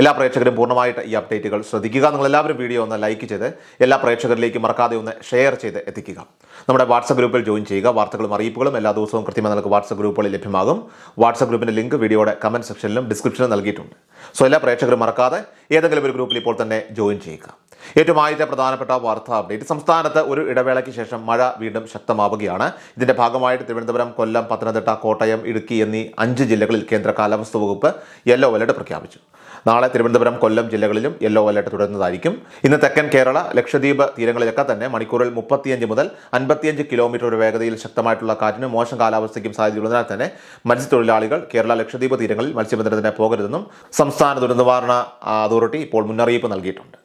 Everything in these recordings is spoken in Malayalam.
എല്ലാ പ്രേക്ഷകരും പൂർണമായിട്ട് ഈ അപ്ഡേറ്റുകൾ ശ്രദ്ധിക്കുക. നിങ്ങൾ എല്ലാവരും വീഡിയോ ഒന്ന് ലൈക്ക് ചെയ്ത് എല്ലാ പ്രേക്ഷകരിലേക്ക് മറക്കാതെ ഒന്ന് ഷെയർ ചെയ്ത് എത്തിക്കുക. നമ്മുടെ വാട്സപ്പ് ഗ്രൂപ്പിൽ ജോയിൻ ചെയ്യുക. വാർത്തകളും അറിയിപ്പുകളും എല്ലാ ദിവസവും കൃത്യമായി നിങ്ങൾക്ക് വാട്സപ്പ് ഗ്രൂപ്പുകളിൽ ലഭ്യമാകും. വാട്സപ്പ് ഗ്രൂപ്പിന്റെ ലിങ്ക് വീഡിയോയുടെ കമന്റ് സെക്ഷനിലും ഡിസ്ക്രിപ്ഷനിലും നൽകിയിട്ടുണ്ട്. സോ എല്ലാ പ്രേക്ഷകരും മറക്കാതെ ഏതെങ്കിലും ഒരു ഗ്രൂപ്പിൽ ഇപ്പോൾ തന്നെ ജോയിൻ ചെയ്യുക. ഏറ്റവും ആദ്യത്തെ പ്രധാനപ്പെട്ട വാർത്താ അപ്ഡേറ്റ് സംസ്ഥാനത്ത് ഒരു ഇടവേളയ്ക്ക് ശേഷം മഴ വീണ്ടും ശക്തമാവുകയാണ്. ഇതിന്റെ ഭാഗമായിട്ട് തിരുവനന്തപുരം കൊല്ലം പത്തനംതിട്ട കോട്ടയം ഇടുക്കി എന്നീ അഞ്ച് ജില്ലകളിൽ കേന്ദ്ര കാലാവസ്ഥ വകുപ്പ് യെല്ലോ അലർട്ട് പ്രഖ്യാപിച്ചു. നാളെ തിരുവനന്തപുരം കൊല്ലം ജില്ലകളിലും യെല്ലോ അലർട്ട് തുടരുന്നതായിരിക്കും. ഇന്ന് തെക്കൻ കേരള ലക്ഷദ്വീപ് തീരങ്ങളിലൊക്കെ തന്നെ മണിക്കൂറിൽ മുപ്പത്തിയഞ്ച് മുതൽ അൻപത്തിയഞ്ച് കിലോമീറ്റർ വേഗതയിൽ ശക്തമായിട്ടുള്ള കാറ്റിനും മോശം കാലാവസ്ഥയ്ക്കും സാധ്യതയുള്ളതിനാൽ തന്നെ മത്സ്യത്തൊഴിലാളികൾ കേരള ലക്ഷദ്വീപ് തീരങ്ങളിൽ മത്സ്യബന്ധനത്തിന് പോകരുതെന്നും സംസ്ഥാന ദുരന്ത നിവാരണ അതോറിറ്റി ഇപ്പോൾ മുന്നറിയിപ്പ് നൽകിയിട്ടുണ്ട്.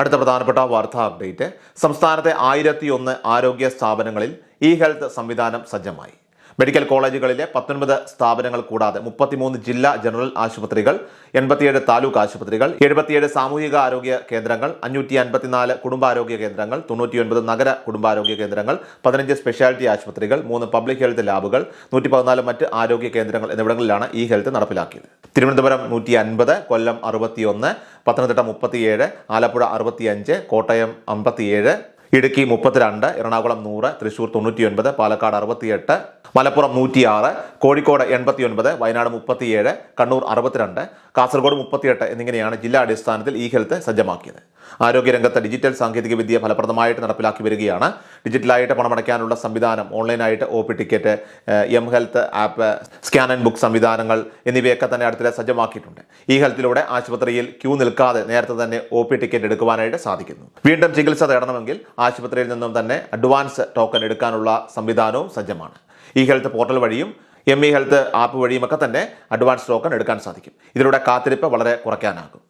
അടുത്ത പ്രധാനപ്പെട്ട വാർത്താ അപ്ഡേറ്റ്. സംസ്ഥാനത്തെ ആയിരത്തി ഒന്ന് ആരോഗ്യ സ്ഥാപനങ്ങളിൽ ഇ ഹെൽത്ത് സംവിധാനം സജ്ജമായി. മെഡിക്കൽ കോളേജുകളിലെ പത്തൊൻപത് സ്ഥാപനങ്ങൾ കൂടാതെ മുപ്പത്തിമൂന്ന് ജില്ലാ ജനറൽ ആശുപത്രികൾ എൺപത്തിയേഴ് താലൂക്ക് ആശുപത്രികൾ എഴുപത്തിയേഴ് സാമൂഹിക ആരോഗ്യ കേന്ദ്രങ്ങൾ അഞ്ഞൂറ്റി അൻപത്തിനാല് കുടുംബാരോഗ്യ കേന്ദ്രങ്ങൾ തൊണ്ണൂറ്റിയൊൻപത് നഗര കുടുംബാരോഗ്യ കേന്ദ്രങ്ങൾ പതിനഞ്ച് സ്പെഷ്യാലിറ്റി ആശുപത്രികൾ മൂന്ന് പബ്ലിക് ഹെൽത്ത് ലാബുകൾ നൂറ്റി പതിനാല് മറ്റ് ആരോഗ്യ കേന്ദ്രങ്ങൾ എന്നിവിടങ്ങളിലാണ് ഈ ഹെൽത്ത് നടപ്പിലാക്കിയത്. തിരുവനന്തപുരം നൂറ്റി അൻപത് കൊല്ലം അറുപത്തിയൊന്ന് പത്തനംതിട്ട മുപ്പത്തിയേഴ് ആലപ്പുഴ അറുപത്തിയഞ്ച് കോട്ടയം അമ്പത്തിയേഴ് ഇടുക്കി മുപ്പത്തിരണ്ട് എറണാകുളം നൂറ് തൃശൂർ തൊണ്ണൂറ്റിയൊൻപത് പാലക്കാട് അറുപത്തിയെട്ട് മലപ്പുറം നൂറ്റിയാറ് കോഴിക്കോട് എൺപത്തിയൊൻപത് വയനാട് മുപ്പത്തിയേഴ് കണ്ണൂർ അറുപത്തിരണ്ട് കാസർഗോഡ് മുപ്പത്തിയെട്ട് എന്നിങ്ങനെയാണ് ജില്ലാ അടിസ്ഥാനത്തിൽ ഇ ഹെൽത്ത് സജ്ജമാക്കിയത്. ആരോഗ്യരംഗത്ത് ഡിജിറ്റൽ സാങ്കേതിക വിദ്യ ഫലപ്രദമായിട്ട് നടപ്പിലാക്കി വരികയാണ്. ഡിജിറ്റലായിട്ട് പണമടയ്ക്കാനുള്ള സംവിധാനം ഓൺലൈനായിട്ട് O P ticket M health app scan and book സംവിധാനങ്ങൾ എന്നിവയൊക്കെ തന്നെ അടുത്തിടെ സജ്ജമാക്കിയിട്ടുണ്ട്. ഈ ഹെൽത്തിലൂടെ ആശുപത്രിയിൽ ക്യൂ നിൽക്കാതെ നേരത്തെ തന്നെ ഒ പി ടിക്കറ്റ് എടുക്കുവാനായിട്ട് സാധിക്കുന്നു. വീണ്ടും ചികിത്സ തേടണമെങ്കിൽ ആശുപത്രിയിൽ നിന്നും തന്നെ അഡ്വാൻസ് ടോക്കൺ എടുക്കാനുള്ള സംവിധാനവും സജ്ജമാണ്. ഈ ഹെൽത്ത് പോർട്ടൽ വഴിയും എം ഇ ഹെൽത്ത് ആപ്പ് വഴിയുമൊക്കെ തന്നെ അഡ്വാൻസ് ടോക്കൺ എടുക്കാൻ സാധിക്കും. ഇതിലൂടെ കാത്തിരിപ്പ് വളരെ കുറയ്ക്കാനാകും.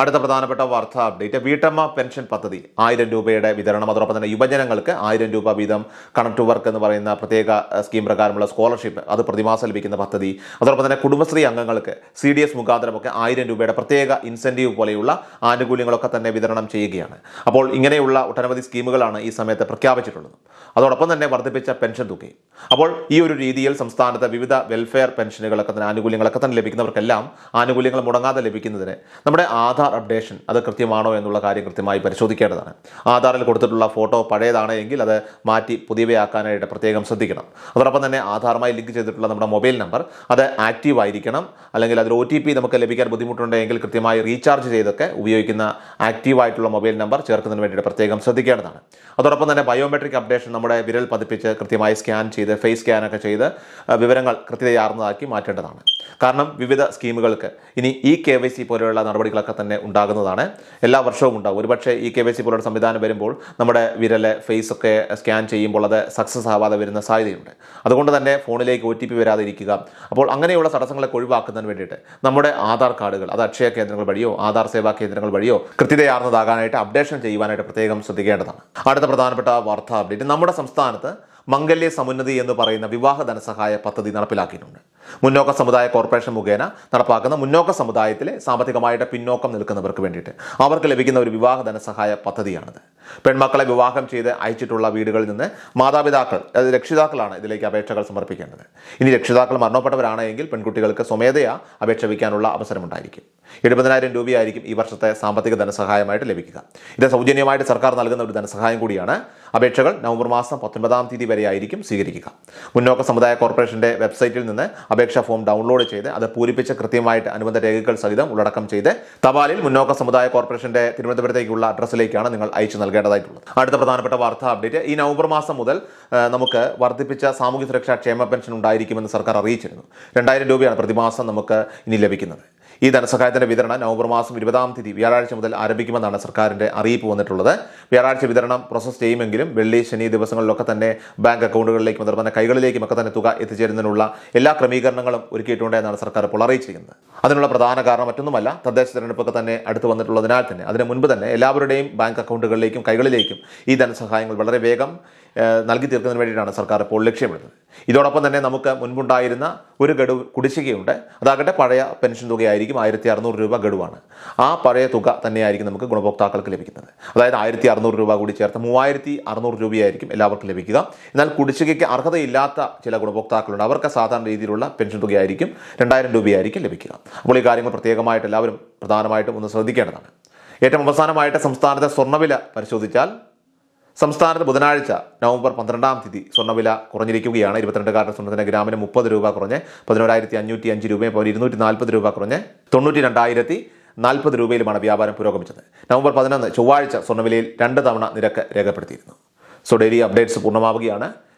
അടുത്ത പ്രധാനപ്പെട്ട വാർത്താ അപ്ഡേറ്റ്. വീട്ടമ്മ പെൻഷൻ പദ്ധതി ആയിരം രൂപയുടെ വിതരണം. അതോടൊപ്പം തന്നെ യുവജനങ്ങൾക്ക് ആയിരം രൂപ വീതം കണക്ട് വർക്ക് എന്ന് പറയുന്ന പ്രത്യേക സ്കീം പ്രകാരമുള്ള സ്കോളർഷിപ്പ് അത് പ്രതിമാസം ലഭിക്കുന്ന പദ്ധതി. അതോടൊപ്പം തന്നെ കുടുംബശ്രീ അംഗങ്ങൾക്ക് സി ഡി എസ് മുഖാന്തരമൊക്കെ ആയിരം രൂപയുടെ പ്രത്യേക ഇൻസെന്റീവ് പോലെയുള്ള ആനുകൂല്യങ്ങളൊക്കെ തന്നെ വിതരണം ചെയ്യുകയാണ്. അപ്പോൾ ഇങ്ങനെയുള്ള ഒട്ടനവധി സ്കീമുകളാണ് ഈ സമയത്ത് പ്രഖ്യാപിച്ചിട്ടുള്ളത്. അതോടൊപ്പം തന്നെ വർദ്ധിപ്പിച്ച പെൻഷൻ തുകയും. അപ്പോൾ ഈ ഒരു രീതിയിൽ സംസ്ഥാനത്തെ വിവിധ വെൽഫെയർ പെൻഷനുകളൊക്കെ തന്നെ ആനുകൂല്യങ്ങളൊക്കെ തന്നെ ലഭിക്കുന്നവർക്കെല്ലാം ആനുകൂല്യങ്ങൾ മുടങ്ങാതെ ലഭിക്കുന്നതിന് നമ്മുടെ ആധാർ അപ്ഡേഷൻ അത് കൃത്യമാണോ എന്നുള്ള കാര്യം കൃത്യമായി പരിശോധിക്കേണ്ടതാണ്. ആധാറിൽ കൊടുത്തിട്ടുള്ള ഫോട്ടോ പഴയതാണ് എങ്കിൽ അത് മാറ്റി പുതിയവയാക്കാനായിട്ട് പ്രത്യേകം ശ്രദ്ധിക്കണം. അതോടൊപ്പം തന്നെ ആധാറുമായി ലിങ്ക് ചെയ്തിട്ടുള്ള നമ്മുടെ മൊബൈൽ നമ്പർ അത് ആക്റ്റീവ് ആയിരിക്കണം. അല്ലെങ്കിൽ അതിൽ ഒ ടി പി നമുക്ക് ലഭിക്കാൻ ബുദ്ധിമുട്ടുണ്ടെങ്കിൽ കൃത്യമായി റീചാർജ് ചെയ്തൊക്കെ ഉപയോഗിക്കുന്ന ആക്റ്റീവായിട്ടുള്ള മൊബൈൽ നമ്പർ ചേർക്കുന്നതിന് വേണ്ടിയിട്ട് പ്രത്യേകം ശ്രദ്ധിക്കേണ്ടതാണ്. അതോടൊപ്പം തന്നെ ബയോമെട്രിക് അപ്ഡേഷൻ നമ്മുടെ വിരൽ പതിപ്പിച്ച് കൃത്യമായി സ്കാൻ ചെയ്ത് ഫേസ് സ്കാനൊക്കെ ചെയ്ത് വിവരങ്ങൾ കൃത്യതയാർന്നതാക്കി മാറ്റേണ്ടതാണ്. കാരണം വിവിധ സ്കീമുകൾക്ക് ഇനി ഇ കെ വൈ സി പോലെയുള്ള നടപടികളൊക്കെ തന്നെ ഉണ്ടാകുന്നതാണ്. എല്ലാ വർഷവും ഉണ്ടാകും. ഒരുപക്ഷെ ഇ കെ വൈ സി പോലുള്ള സംവിധാനം വരുമ്പോൾ നമ്മുടെ വിരൽ ഫേസ് ഒക്കെ സ്കാൻ ചെയ്യുമ്പോൾ അത് സക്സസ് ആവാതെ വരുന്ന സാധ്യതയുണ്ട്. അതുകൊണ്ട് തന്നെ ഫോണിലേക്ക് ഒ ടി പി വരാതിരിക്കുക. അപ്പോൾ അങ്ങനെയുള്ള തടസ്സങ്ങളൊക്കെ ഒഴിവാക്കുന്നതിന് വേണ്ടിയിട്ട് നമ്മുടെ ആധാർ കാർഡുകൾ അത് അക്ഷയ കേന്ദ്രങ്ങൾ വഴിയോ ആധാർ സേവാ കേന്ദ്രങ്ങൾ വഴിയോ കൃത്യതയാർന്നതാകാനായിട്ട് അപ്ഡേഷൻ ചെയ്യുവാനായിട്ട് പ്രത്യേകം ശ്രദ്ധിക്കേണ്ടതാണ്. അടുത്ത പ്രധാനപ്പെട്ട വാർത്താ അപ്ഡേറ്റ് നമ്മുടെ സംസ്ഥാനത്ത് മംഗല്യ സമുന്നതി എന്ന് പറയുന്ന വിവാഹ ധനസഹായ പദ്ധതി നടപ്പിലാക്കിയിട്ടുണ്ട്. മുന്നോക്ക സമുദായ കോർപ്പറേഷൻ മുഖേന നടപ്പാക്കുന്ന മുന്നോക്ക സമുദായത്തിലെ സാമ്പത്തികമായിട്ട് പിന്നോക്കം നിൽക്കുന്നവർക്ക് വേണ്ടിയിട്ട് അവർക്ക് ലഭിക്കുന്ന ഒരു വിവാഹ ധനസഹായ പദ്ധതിയാണിത്. പെൺമക്കളെ വിവാഹം ചെയ്ത് അയച്ചിട്ടുള്ള വീടുകളിൽ നിന്ന് മാതാപിതാക്കൾ അതായത് രക്ഷിതാക്കളാണ് ഇതിലേക്ക് അപേക്ഷകൾ സമർപ്പിക്കേണ്ടത്. ഇനി രക്ഷിതാക്കൾ മരണപ്പെട്ടവരാണെങ്കിൽ പെൺകുട്ടികൾക്ക് സ്വമേധയാ അപേക്ഷ വയ്ക്കാനുള്ള അവസരമുണ്ടായിരിക്കും. എഴുപതിനായിരം രൂപയായിരിക്കും ഈ വർഷത്തെ സാമ്പത്തിക ധനസഹായമായിട്ട് ലഭിക്കുക. ഇത് സൗജന്യമായിട്ട് സർക്കാർ നൽകുന്ന ഒരു ധനസഹായം കൂടിയാണ്. അപേക്ഷകൾ നവംബർ മാസം പത്തൊൻപതാം തീയതി വരെ ആയിരിക്കും സ്വീകരിക്കുക. മുന്നോക്ക സമുദായ കോർപ്പറേഷന്റെ വെബ്സൈറ്റിൽ നിന്ന് അപേക്ഷാ ഫോം ഡൗൺലോഡ് ചെയ്ത് അത് പൂരിപ്പിച്ച് കൃത്യമായിട്ട് അനുബന്ധ രേഖകൾ സഹിതം ഉള്ളടക്കം ചെയ്ത് തപാലിൽ മുന്നോക്ക സമുദായ കോർപ്പറേഷന്റെ തിരുവനന്തപുരത്തേക്കുള്ള അഡ്രസ്സിലേക്കാണ് നിങ്ങൾ അയച്ചു നൽകേണ്ടതായിട്ടുള്ളത്. അടുത്ത പ്രധാനപ്പെട്ട വാർത്താ അപ്ഡേറ്റ് ഈ നവംബർ മാസം മുതൽ നമുക്ക് വർദ്ധിപ്പിച്ച സാമൂഹ്യ സുരക്ഷാ ക്ഷേമ പെൻഷൻ ഉണ്ടായിരിക്കുമെന്ന് സർക്കാർ അറിയിച്ചിരുന്നു. രണ്ടായിരം രൂപയാണ് പ്രതിമാസം നമുക്ക് ഇനി ലഭിക്കുന്നത്. ഈ ധനസഹായത്തിന്റെ വിതരണം നവംബർ മാസം ഇരുപതാം തീയതി വ്യാഴാഴ്ച മുതൽ ആരംഭിക്കുമെന്നാണ് സർക്കാരിന്റെ അറിയിപ്പ് വന്നിട്ടുള്ളത്. വ്യാഴാഴ്ച വിതരണം പ്രോസസ് ചെയ്യുമെങ്കിലും വെള്ളി ശനി ദിവസങ്ങളിലൊക്കെ തന്നെ ബാങ്ക് അക്കൗണ്ടുകളിലേക്കും അതുപോലെ തന്നെ കൈകളിലേക്കും ഒക്കെ തന്നെ തുക എത്തിച്ചേരുന്നതിനുള്ള എല്ലാ ക്രമീകരണങ്ങളും ഒരുക്കിയിട്ടുണ്ട് എന്നാണ് സർക്കാർ ഇപ്പോൾ അറിയിച്ചിരിക്കുന്നത്. അതിനുള്ള പ്രധാന കാരണം മറ്റൊന്നുമല്ല തദ്ദേശ തെരഞ്ഞെടുപ്പൊക്കെ തന്നെ അടുത്ത് വന്നിട്ടുള്ളതിനാൽ തന്നെ അതിന് മുൻപ് തന്നെ എല്ലാവരുടെയും ബാങ്ക് അക്കൗണ്ടുകളിലേക്കും കൈകളിലേക്കും ഈ ധനസഹായങ്ങൾ വളരെ വേഗം നൽകി തീർക്കുന്നതിന് വേണ്ടിയിട്ടാണ് സർക്കാർ ഇപ്പോൾ ലക്ഷ്യമിടുന്നത്. ഇതോടൊപ്പം തന്നെ നമുക്ക് മുൻപുണ്ടായിരുന്ന ഒരു ഗഡു കുടിശ്ശികയുണ്ട്. അതാകട്ടെ പഴയ പെൻഷൻ തുകയായിരിക്കും ആയിരത്തി അറുന്നൂറ് രൂപ ഗഡുവാണ്. ആ പഴയ തുക തന്നെയായിരിക്കും നമുക്ക് ഗുണഭോക്താക്കൾക്ക് ലഭിക്കുന്നത്. അതായത് ആയിരത്തി അറുന്നൂറ് രൂപ കൂടി ചേർത്ത് മൂവായിരത്തി അറുന്നൂറ് രൂപയായിരിക്കും എല്ലാവർക്കും ലഭിക്കുക. എന്നാൽ കുടിശ്ശികയ്ക്ക് അർഹതയില്ലാത്ത ചില ഗുണഭോക്താക്കളുണ്ട്. അവർക്ക് സാധാരണ രീതിയിലുള്ള പെൻഷൻ തുകയായിരിക്കും രണ്ടായിരം രൂപയായിരിക്കും ലഭിക്കുക. അപ്പോൾ ഈ കാര്യങ്ങൾ പ്രത്യേകമായിട്ട് എല്ലാവരും പ്രധാനമായിട്ടും ഒന്ന് ശ്രദ്ധിക്കേണ്ടതാണ്. ഏറ്റവും അവസാനമായിട്ട് സംസ്ഥാനത്തെ സ്വർണവില പരിശോധിച്ചാൽ സംസ്ഥാനത്ത് ബുധനാഴ്ച നവംബർ പന്ത്രണ്ടാം തീയതി സ്വർണവില കുറഞ്ഞിരിക്കുകയാണ്. ഇരുപത്തിരണ്ട് കാരണ സ്വർണത്തിന് ഗ്രാമിന് മുപ്പത് രൂപ കുറഞ്ഞ് പതിനോരായിരത്തി അഞ്ഞൂറ്റി അഞ്ച് രൂപയും പവൻ ഇരുന്നൂറ്റി നാൽപ്പത് രൂപ കുറഞ്ഞ് തൊണ്ണൂറ്റി രണ്ടായിരത്തി നാൽപ്പത് രൂപയിലുമാണ് വ്യാപാരം പുരോഗമിച്ചത്. നവംബർ പതിനൊന്ന് ചൊവ്വാഴ്ച സ്വർണവിലയിൽ രണ്ട് തവണ നിരക്ക് രേഖപ്പെടുത്തിയിരുന്നു. So daily updates പൂർണമാവുകയാണ്.